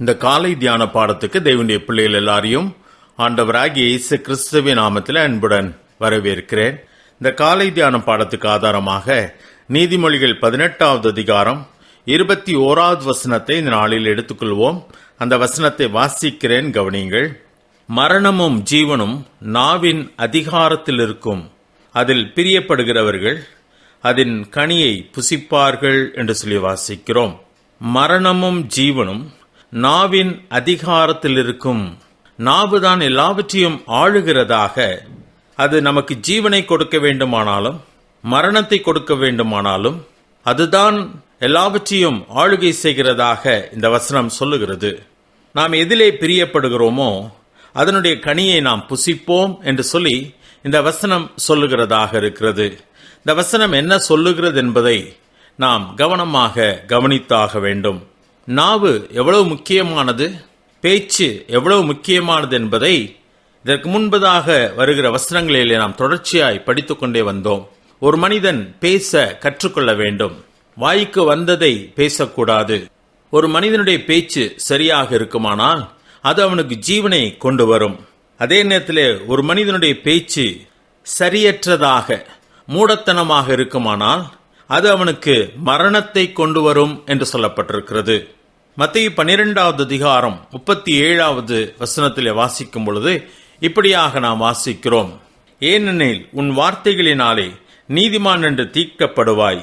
இந்த காலை தியான பாடத்துக்கு தேவனுடைய பிள்ளைகள் எல்லாரையும் ஆண்டவராகிய இயேசு கிறிஸ்துவின் நாமத்தில் அன்புடன் வரவேற்கிறேன். இந்த காலை தியான பாடத்துக்கு ஆதாரமாக நீதிமொழிகள் பதினெட்டாவது அதிகாரம் இருபத்தி ஓராவது வசனத்தை இந்த நாளில் எடுத்துக்கொள்வோம். அந்த வசனத்தை வாசிக்கிறேன் கவனியுங்கள். மரணமும் ஜீவனும் நாவின் அதிகாரத்தில் இருக்கும். அதில் பிரியப்படுகிறவர்கள் அதன் கனியை புசிப்பார்கள் என்று சொல்லி வாசிக்கிறோம். மரணமும் ஜீவனும் நாவின் அதிகாரத்தில் இருக்கும் நாவுதான் எல்லாவற்றையும் ஆளுகிறதாக. அது நமக்கு ஜீவனை கொடுக்க வேண்டுமானாலும் மரணத்தை கொடுக்க வேண்டுமானாலும் அதுதான் எல்லாவற்றையும் ஆளுகை செய்கிறதாக இந்த வசனம் சொல்லுகிறது. நாம் எதிலே பிரியப்படுகிறோமோ அதனுடைய கனியை நாம் புசிப்போம் என்று சொல்லி இந்த வசனம் சொல்லுகிறதாக இருக்கிறது. இந்த வசனம் என்ன சொல்லுகிறது என்பதை நாம் கவனமாக கவனித்தாக வேண்டும். நாவு எவ்வளவு முக்கியமானது? பேச்சு எவ்வளவு முக்கியமானது என்பதை இதற்கு முன்பதாக வருகிற வசனங்களிலே நாம் தொடர்ச்சியாய் படித்துக்கொண்டே வந்தோம். ஒரு மனிதன் பேச கற்றுக்கொள்ள வேண்டும். வாய்க்கு வந்ததை பேசக்கூடாது. ஒரு மனிதனுடைய பேச்சு சரியாக இருக்குமானால் அது அவனுக்கு ஜீவனை கொண்டு வரும். அதே நேரத்தில் ஒரு மனிதனுடைய பேச்சு சரியற்றதாக மூடத்தனமாக இருக்குமானால் அது அவனுக்கு மரணத்தை கொண்டு வரும் என்று சொல்லப்பட்டிருக்கிறது. மத்திய பனிரெண்டாவது அதிகாரம் முப்பத்தி ஏழாவது வசனத்திலே வாசிக்கும் பொழுது இப்படியாக நாம் வாசிக்கிறோம். ஏனெனில் உன் வார்த்தைகளினாலே நீதிமான் என்று தீர்க்கப்படுவாய்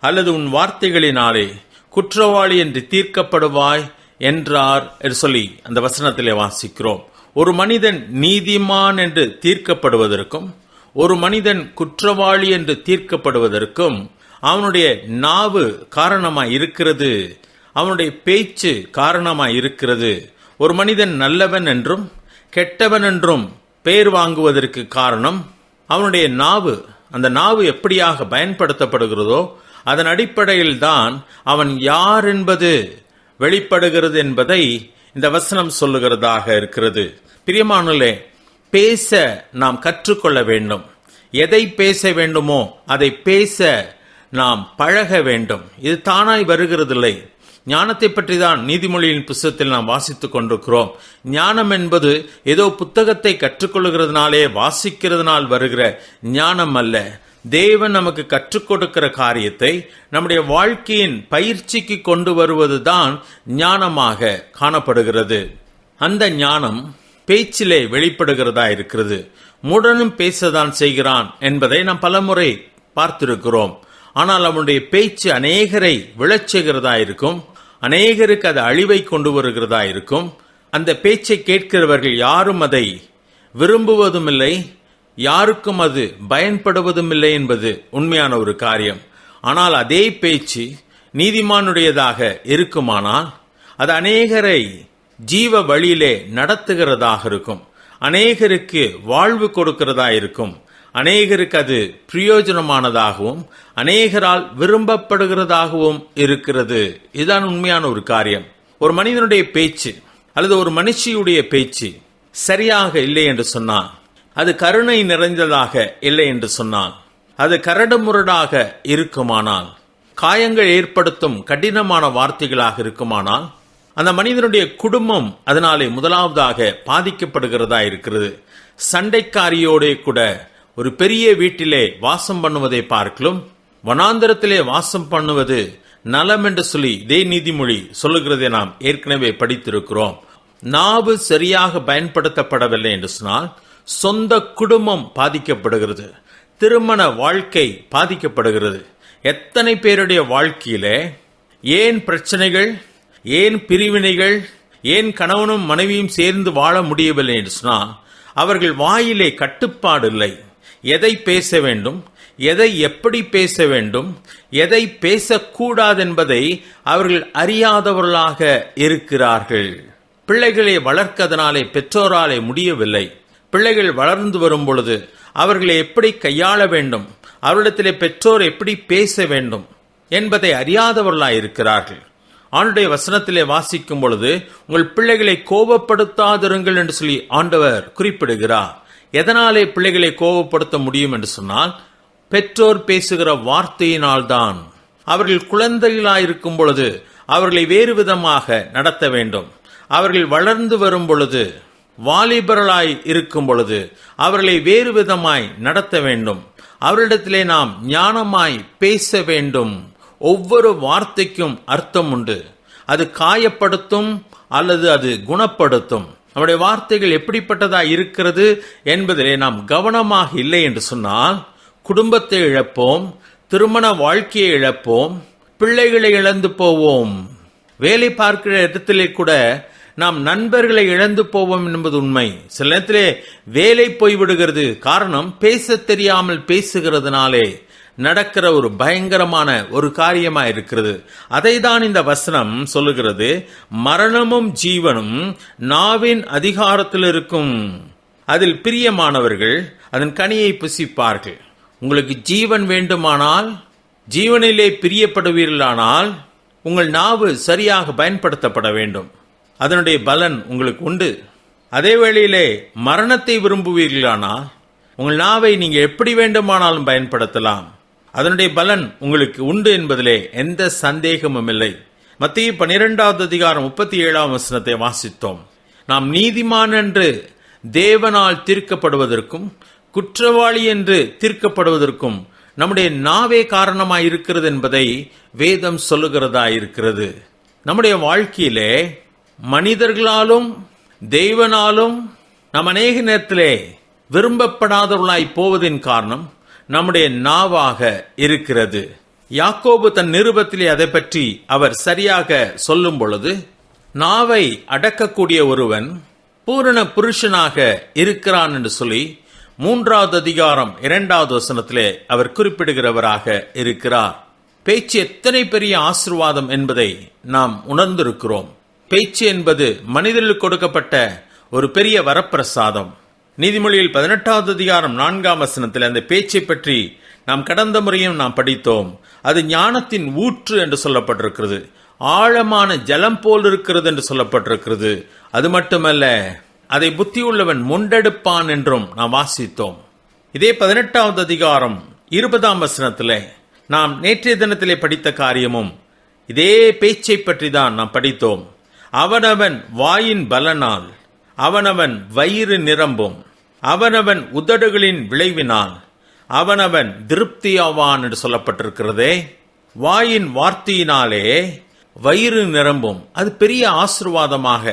அல்லது உன் வார்த்தைகளினாலே குற்றவாளி என்று தீர்க்கப்படுவாய் என்றார் என்று சொல்லி அந்த வசனத்திலே வாசிக்கிறோம். ஒரு மனிதன் நீதிமான் என்று தீர்க்கப்படுவதற்கும் ஒரு மனிதன் குற்றவாளி என்று தீர்க்கப்படுவதற்கும் அவனுடைய நாவு காரணமாக இருக்கிறது அவனுடைய பேச்சு காரணமாக இருக்கிறது. ஒரு மனிதன் நல்லவன் என்றும் கெட்டவன் என்றும் பெயர் வாங்குவதற்கு காரணம் அவனுடைய நாவு. அந்த நாவு எப்படியாக பயன்படுத்தப்படுகிறதோ அதன் அடிப்படையில் தான் அவன் யார் என்பது வெளிப்படுகிறது என்பதை இந்த வசனம் சொல்லுகிறதாக இருக்கிறது. பிரியமானலே பேச நாம் கற்றுக்கொள்ள வேண்டும். எதை பேச வேண்டுமோ அதை பேச நாம் பழக வேண்டும். இது தானாய் வருகிறதில்லை. ஞானத்தை பற்றி தான் நீதிமொழியின் புஸ்தகத்தில் நாம் வாசித்துக் கொண்டிருக்கிறோம். ஞானம் என்பது ஏதோ புத்தகத்தை கற்றுக்கொள்கிறதுனாலே வாசிக்கிறதுனால் வருகிற ஞானம் அல்ல. தேவன் நமக்கு கற்றுக் கொடுக்கிற காரியத்தை நம்முடைய வாழ்க்கையின் பயிற்சிக்கு கொண்டு வருவதுதான் ஞானமாக காணப்படுகிறது. அந்த ஞானம் பேச்சிலே வெளிப்படுகிறதா இருக்கிறது. முடனும் பேசதான் செய்கிறான் என்பதை நாம் பலமுறை பார்த்திருக்கிறோம். ஆனால் அவனுடைய பேச்சு அநேகரை விழச்செய்கிறதா இருக்கும் அநேகருக்கு அது அழிவை கொண்டு வருகிறதா இருக்கும் அந்த பேச்சை கேட்கிறவர்கள் யாரும் அதை விரும்புவதும் இல்லை யாருக்கும் அது பயன்படுவதும் இல்லை என்பது உண்மையான ஒரு காரியம். ஆனால் அதே பேச்சு நீதிமானுடையதாக இருக்குமானால் அது அநேகரை ஜீவ வழியிலே நடத்துகிறதாக இருக்கும் அநேகருக்கு வாழ்வு கொடுக்கிறதா இருக்கும் அநேகருக்கு அது பிரயோஜனமானதாகவும் அநேகரால் விரும்பப்படுகிறதாகவும் இருக்கிறது. இதுதான் உண்மையான ஒரு காரியம். ஒரு மனிதனுடைய பேச்சு அல்லது ஒரு மனுஷியுடைய பேச்சு சரியாக இல்லை என்று சொன்னால் அது கருணை நிறைந்ததாக இல்லை என்று சொன்னால் அது கரடுமுரடாக இருக்குமானால் காயங்கள் ஏற்படுத்தும் கடினமான வார்த்தைகளாக இருக்குமானால் அந்த மனிதனுடைய குடும்பம் அதனாலே முதலாவதாக பாதிக்கப்படுகிறதா இருக்கிறது. சண்டைக்காரியோடே கூட ஒரு பெரிய வீட்டிலே வாசம் பண்ணுவதை பார்க்கலும் வனாந்தரத்திலே வாசம் பண்ணுவது நலம் என்று சொல்லி இதே நீதிமொழி சொல்லுகிறதை நாம் ஏற்கனவே படித்திருக்கிறோம். நாவு சரியாக பயன்படுத்தப்படவில்லை என்று சொன்னால் சொந்த குடும்பம் பாதிக்கப்படுகிறது. திருமண வாழ்க்கை பாதிக்கப்படுகிறது. எத்தனை பேருடைய வாழ்க்கையிலே ஏன் பிரச்சனைகள் ஏன் பிரிவினைகள் ஏன் கணவனும் மனைவியும் சேர்ந்து வாழ முடியவில்லை என்று சொன்னால் அவர்கள் வாயிலே கட்டுப்பாடு இல்லை. எதை பேச வேண்டும் எதை எப்படி பேச வேண்டும் எதை பேசக்கூடாது என்பதை அவர்கள் அறியாதவர்களாக இருக்கிறார்கள். பிள்ளைகளை வளர்க்கதனாலே பெற்றோராலே முடியவில்லை. பிள்ளைகள் வளர்ந்து வரும் பொழுது அவர்களை எப்படி கையாள வேண்டும் அவரிடத்திலே பெற்றோர் எப்படி பேச வேண்டும் என்பதை அறியாதவர்களாய் இருக்கிறார்கள். ஆண்டுடைய வசனத்திலே வாசிக்கும் பொழுது உங்கள் பிள்ளைகளை கோபப்படுத்தாதிருங்கள் என்று சொல்லி ஆண்டவர் குறிப்பிடுகிறார். எதனாலே பிள்ளைகளை கோபப்படுத்த முடியும் என்று சொன்னால் பெற்றோர் பேசுகிற வார்த்தையினால்தான். அவர்கள் குழந்தைகளாயிருக்கும் பொழுது அவர்களை வேறு விதமாக நடத்த வேண்டும். அவர்கள் வளர்ந்து வரும் பொழுது வாலிபர்களாய் இருக்கும் பொழுது அவர்களை வேறு விதமாய் நடத்த வேண்டும். அவரிடத்திலே நாம் ஞானமாய் பேச வேண்டும். ஒவ்வொரு வார்த்தைக்கும் அர்த்தம் உண்டு. அது காயப்படுத்தும் அல்லது அது குணப்படுத்தும். நம்முடைய வார்த்தைகள் எப்படிப்பட்டதா இருக்கிறது என்பதிலே நாம் கவனமாக இல்லை என்று சொன்னால் குடும்பத்தை இழப்போம் திருமண வாழ்க்கையை இழப்போம் பிள்ளைகளை இழந்து போவோம். வேலை பார்க்கிற இடத்திலே கூட நாம் நண்பர்களை இழந்து போவோம் என்பது உண்மை. சில நேரத்திலே வேலை போய்விடுகிறது. காரணம் பேச தெரியாமல் பேசுகிறதுனாலே. நடக்கிற ஒரு பயங்கரமான ஒரு காரியமா இருக்கிறது அதை தான் இந்த வசனம் சொல்லுகிறது. மரணமும் ஜீவனும் நாவின் அதிகாரத்தில் இருக்கும். அதில் பிரியமானவர்கள் அதன் கனியை புசிப்பார்கள். உங்களுக்கு ஜீவன் வேண்டுமானால் ஜீவனிலே பிரியப்படுவீர்களானால் உங்கள் நாவு சரியாக பயன்படுத்தப்பட வேண்டும். அதனுடைய பலன் உங்களுக்கு உண்டு. அதே வேளையிலே மரணத்தை விரும்புவீர்களானால் உங்கள் நாவை நீங்கள் எப்படி வேண்டுமானாலும் பயன்படுத்தலாம். அதனுடைய பலன் உங்களுக்கு உண்டு என்பதிலே எந்த சந்தேகமும் இல்லை. மத்திய பனிரெண்டாவது அதிகாரம் முப்பத்தி ஏழாம் வசனத்தை வாசித்தோம். நாம் நீதிமான் என்று தேவனால் தீர்க்கப்படுவதற்கும் குற்றவாளி என்று தீர்க்கப்படுவதற்கும் நம்முடைய நாவே காரணமாய் இருக்கிறது என்பதை வேதம் சொல்லுகிறதா இருக்கிறது. நம்முடைய வாழ்க்கையிலே மனிதர்களாலும் தெய்வனாலும் நாம் அநேக நேரத்திலே விரும்பப்படாதவர்களாய் போவதின் காரணம் நம்முடைய நாவாக இருக்கிறது. யாக்கோபு தன் நிருபத்திலே அதை பற்றி அவர் சரியாக சொல்லும் பொழுது நாவை அடக்கக்கூடிய ஒருவன் பூரண புருஷனாக இருக்கிறான் என்று சொல்லி மூன்றாவது அதிகாரம் இரண்டாவது வசனத்திலே அவர் குறிப்பிடுகிறவராக இருக்கிறார். பேச்சு எத்தனை பெரிய ஆசிர்வாதம் என்பதை நாம் உணர்ந்திருக்கிறோம். பேச்சு என்பது மனிதர்களுக்கு கொடுக்கப்பட்ட ஒரு பெரிய வரப்பிரசாதம். நீதிமொழியில் பதினெட்டாவது அதிகாரம் நான்காம் வசனத்தில் அந்த பேச்சை பற்றி நாம் கடந்த முறையும் நாம் படித்தோம். அது ஞானத்தின் ஊற்று என்று சொல்லப்பட்டிருக்கிறது. ஆழமான ஜலம் போல் இருக்கிறது என்று சொல்லப்பட்டிருக்கிறது. அது மட்டுமல்ல அதை புத்தியுள்ளவன் முண்டெடுப்பான் என்றும் நாம் வாசித்தோம். இதே பதினெட்டாவது அதிகாரம் இருபதாம் வசனத்தில் நாம் நேற்றைய தினத்திலே படித்த காரியமும் இதே பேச்சை பற்றி தான் நாம் படித்தோம். அவனவன் வாயின் பலனால் அவனவன் வயிறு நிரம்பும். அவனவன் உதடுகளின் விளைவினால் அவனவன் திருப்தியாவான் என்று சொல்லப்பட்டிருக்கிறதே. வாயின் வார்த்தையினாலே வயிறு நிரம்பும். அது பெரிய ஆசிர்வாதமாக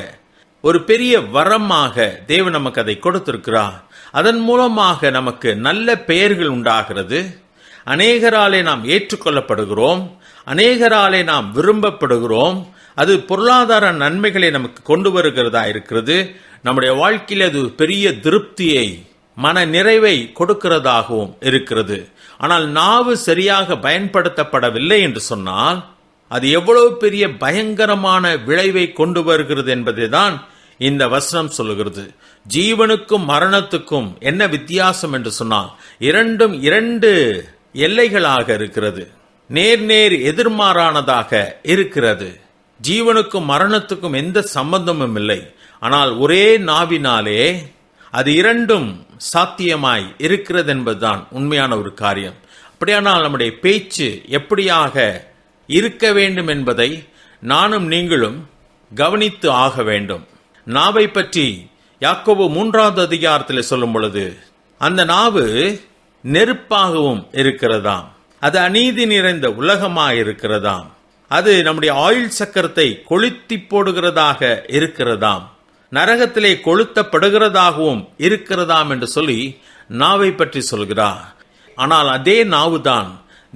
ஒரு பெரிய வரமாக தேவன் நமக்கு அதை கொடுத்திருக்கிறார். அதன் மூலமாக நமக்கு நல்ல பெயர்கள் உண்டாகிறது. அநேகராலே நாம் ஏற்றுக்கொள்ளப்படுகிறோம். அநேகராலே நாம் விரும்பப்படுகிறோம். அது பொருளாதார நன்மைகளை நமக்கு கொண்டு வருகிறதா இருக்கிறது. நம்முடைய வாழ்க்கையில் அது பெரிய திருப்தியை மன நிறைவை கொடுக்கிறதாகவும் இருக்கிறது. ஆனால் நாவு சரியாக பயன்படுத்தப்படவில்லை என்று சொன்னால் அது எவ்வளவு பெரிய பயங்கரமான விளைவை கொண்டு வருகிறது என்பதை தான் இந்த வசனம் சொல்லுகிறது. ஜீவனுக்கும் மரணத்துக்கும் என்ன வித்தியாசம் என்று சொன்னால் இரண்டும் இரண்டு எல்லைகளாக இருக்கிறது. நேர் நேர் எதிர்மாறானதாக இருக்கிறது. ஜீவனுக்கும் மரணத்துக்கும் எந்த சம்பந்தமும் இல்லை. ஆனால் ஒரே நாவினாலே அது இரண்டும் சாத்தியமாய் இருக்கிறது என்பதுதான் உண்மையான ஒரு காரியம். அப்படியானால் நம்முடைய பேச்சு எப்படியாக இருக்க வேண்டும் என்பதை நானும் நீங்களும் கவனித்து ஆக வேண்டும். நாவை பற்றி யாக்கோபு மூன்றாவது அதிகாரத்தில் சொல்லும் பொழுது அந்த நாவு நெருப்பாகவும் இருக்கிறதாம். அது அநீதி நிறைந்த உலகமாக இருக்கிறதாம். அது நம்முடைய ஆயுள் சக்கரத்தை கொளுத்தி போடுகிறதாக இருக்கிறதாம். நரகத்திலே கொளுத்தப்படுகிறதாகவும் இருக்கிறதாம் என்று சொல்லி நாவை பற்றி சொல்கிறார். ஆனால் அதே நாவுதான்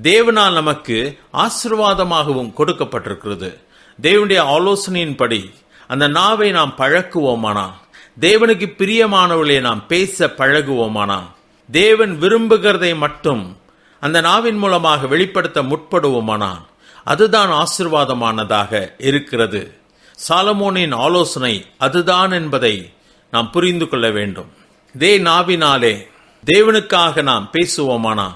தேவனால் நமக்கு ஆசிர்வாதமாகவும் கொடுக்கப்பட்டிருக்கிறது. தேவனுடைய ஆலோசனையின்படி அந்த நாவை நாம் பழக்குவோமானா? தேவனுக்கு பிரியமானவர்களே நாம் பேச பழகுவோமானா? தேவன் விரும்புகிறதை மட்டும் அந்த நாவின் மூலமாக வெளிப்படுத்த முற்படுவோமானான் அதுதான் ஆசிர்வாதமானதாக இருக்கிறது. சாலமோனின் ஆலோசனை அதுதான் என்பதை நாம் புரிந்து கொள்ள வேண்டும். இதே நாவினாலே தேவனுக்காக நாம் பேசுவோமானா?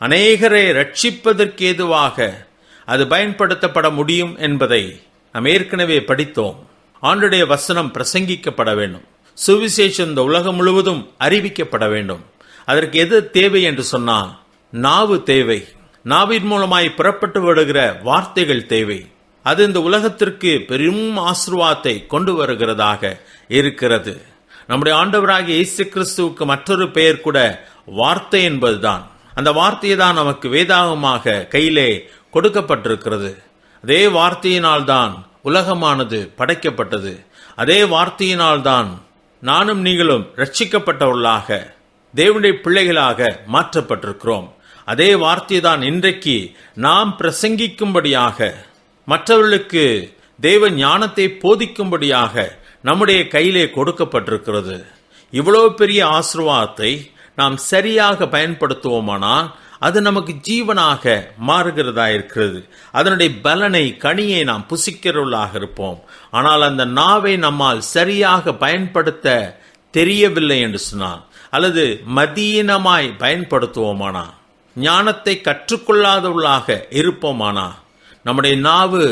அநேகரை ரட்சிப்பதற்கு ஏதுவாக அது பயன்படுத்தப்பட முடியும் என்பதை நாம் ஏற்கனவே படித்தோம். ஆண்டுடைய வசனம் பிரசங்கிக்கப்பட வேண்டும். சுவிசேஷம் இந்த உலகம் முழுவதும் அறிவிக்கப்பட வேண்டும். அதற்கு எது தேவை என்று சொன்னால் நாவு தேவை. நாவின் மூலமாய் புறப்பட்டு விடுகிற வார்த்தைகள் தேவை. அது இந்த உலகத்திற்கு பெரும் ஆசிர்வாதத்தை கொண்டு வருகிறதாக இருக்கிறது. நம்முடைய ஆண்டவராகிய இயேசு கிறிஸ்துவுக்கு மற்றொரு பெயர் கூட வார்த்தை என்பதுதான். அந்த வார்த்தையை தான் நமக்கு வேதாகமாக கையிலே கொடுக்கப்பட்டிருக்கிறது. அதே வார்த்தையினால்தான் உலகமானது படைக்கப்பட்டது. அதே வார்த்தையினால்தான் நானும் நீங்களும் ரட்சிக்கப்பட்டவர்களாக தேவனுடைய பிள்ளைகளாக மாற்றப்பட்டிருக்கிறோம். அதே வார்த்தை தான் இன்றைக்கு நாம் பிரசங்கிக்கும்படியாக மற்றவர்களுக்கு தெய்வ ஞானத்தை போதிக்கும்படியாக நம்முடைய கையிலே கொடுக்கப்பட்டிருக்கிறது. இவ்வளவு பெரிய ஆசிர்வாதத்தை நாம் சரியாக பயன்படுத்துவோமானால் அது நமக்கு ஜீவனாக மாறுகிறதா இருக்கிறது. அதனுடைய பலனை கனியை நாம் புசிக்கிறவர்களாக இருப்போம். ஆனால் அந்த நாவை நம்மால் சரியாக பயன்படுத்த தெரியவில்லை என்று சொன்னால் அல்லது மதியீனமாய் பயன்படுத்துவோமானா ஞானத்தை கற்றுக்கொள்ளாதவர்களாக இருப்போமானா நம்முடைய நாவு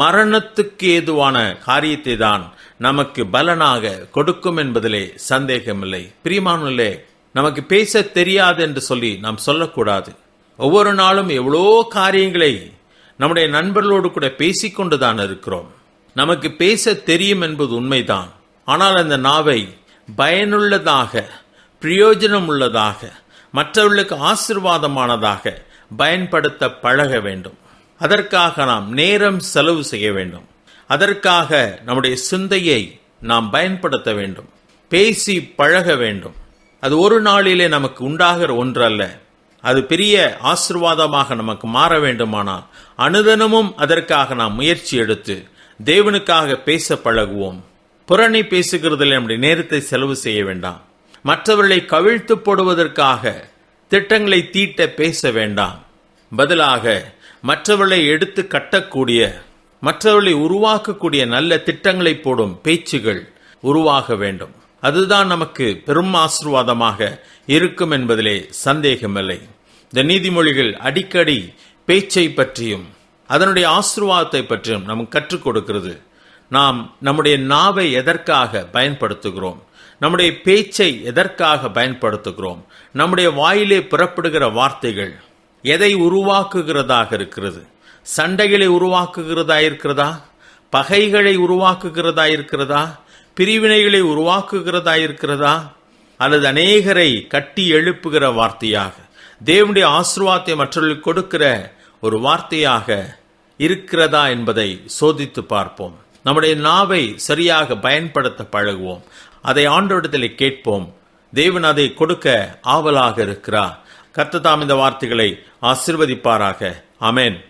மரணத்துக்கு ஏதுவான காரியத்தை தான் நமக்கு பலனாக கொடுக்கும் என்பதிலே சந்தேகமில்லை. பிரியமானே நமக்கு பேச தெரியாது என்று சொல்லி நாம் சொல்லக்கூடாது. ஒவ்வொரு நாளும் எவ்வளோ காரியங்களை நம்முடைய நண்பர்களோடு கூட பேசிக்கொண்டு தான் இருக்கிறோம். நமக்கு பேச தெரியும் என்பது உண்மைதான். ஆனால் அந்த நாவை பயனுள்ளதாக பிரயோஜனம் உள்ளதாக மற்றவர்களுக்கு ஆசிர்வாதமானதாக பயன்படுத்த பழக வேண்டும். அதற்காக நாம் நேரம் செலவு செய்ய வேண்டும். அதற்காக நம்முடைய சிந்தையை நாம் பயன்படுத்த வேண்டும். பேசி பழக வேண்டும். அது ஒரு நாளிலே நமக்கு உண்டாகிற ஒன்றல்ல. அது பெரிய ஆசிர்வாதமாக நமக்கு மாற வேண்டுமானால் அனுதனமும் அதற்காக நாம் முயற்சி எடுத்து தேவனுக்காக பேச பழகுவோம். புறணி பேசுகிறதில் நம்முடைய நேரத்தை செலவு செய்ய வேண்டாம். மற்றவர்களை கவிழ்த்து போடுவதற்காக திட்டங்களை தீட்ட பேச வேண்டாம். பதிலாக மற்றவர்களை எடுத்து கட்டக்கூடிய மற்றவர்களை உருவாக்கக்கூடிய நல்ல திட்டங்களை போடும் பேச்சுகள் உருவாக வேண்டும். அதுதான் நமக்கு பெரும் ஆசிர்வாதமாக இருக்கும் என்பதிலே சந்தேகமில்லை. இந்த நீதிமொழிகள் அடிக்கடி பேச்சை பற்றியும் அதனுடைய ஆசிர்வாதத்தை பற்றியும் நமக்கு கற்றுக் கொடுக்கிறது. நாம் நம்முடைய நாவை எதற்காக பயன்படுத்துகிறோம்? நம்முடைய பேச்சை எதற்காக பயன்படுத்துகிறோம்? நம்முடைய வாயிலே புறப்படுகிற வார்த்தைகள் எதை உருவாக்குகிறதாக இருக்கிறது? சண்டைகளை உருவாக்குகிறதா இருக்கிறதா? பகைகளை உருவாக்குகிறதா இருக்கிறதா? பிரிவினைகளை உருவாக்குகிறதா இருக்கிறதா? அல்லது அநேகரை கட்டி எழுப்புகிற வார்த்தையாக தேவனுடைய ஆசிர்வாதத்தை மற்றவர்களுக்கு கொடுக்கிற ஒரு வார்த்தையாக இருக்கிறதா என்பதை சோதித்து பார்ப்போம். நம்முடைய நாவை சரியாக பயன்படுத்த பழகுவோம். அதை ஆண்டோடத்தில் கேட்போம். தேவன் அதை கொடுக்க ஆவலாக இருக்கிறார். கர்த்ததாம் இந்த வார்த்தைகளை ஆசிர்வதிப்பாராக. அமேன்